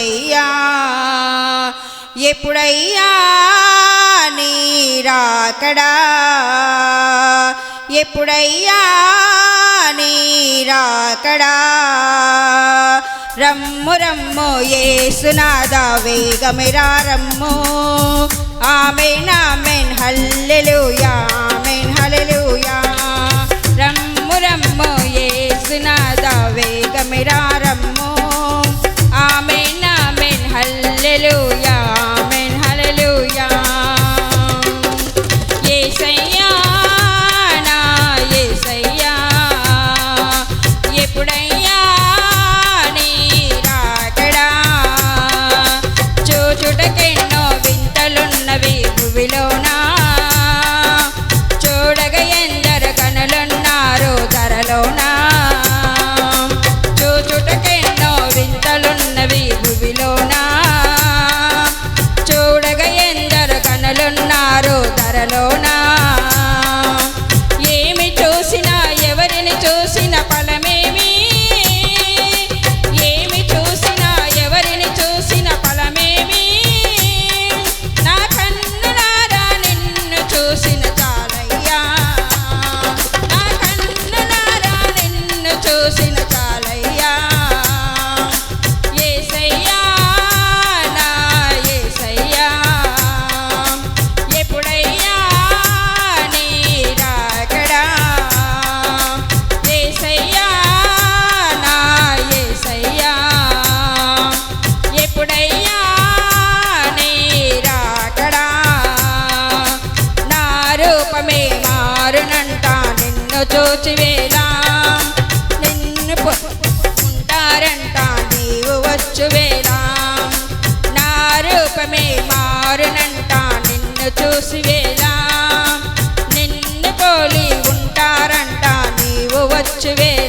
ఎప్పుడయ్యా? ఎప్పుడయ్యా నీరాకడా ఎప్పుడయ్యా నీరాకడా రమ్ము రమ్ము ఏసునాద వేగమిరా రమ్ము. Amen amen hallelujah amen hallelujah. రమ్ము రమ్ము ఏసునాద వేగమిరా రమ్ము. నిన్ను చూచివేలా నిన్ను పొ- ఉంటారంట నీవు వచ్చువేలా నా రూపమే మారునంట నిన్ను చూసివేలా నిన్ను పోలి ఉంటారంట నీవు వచ్చువేలా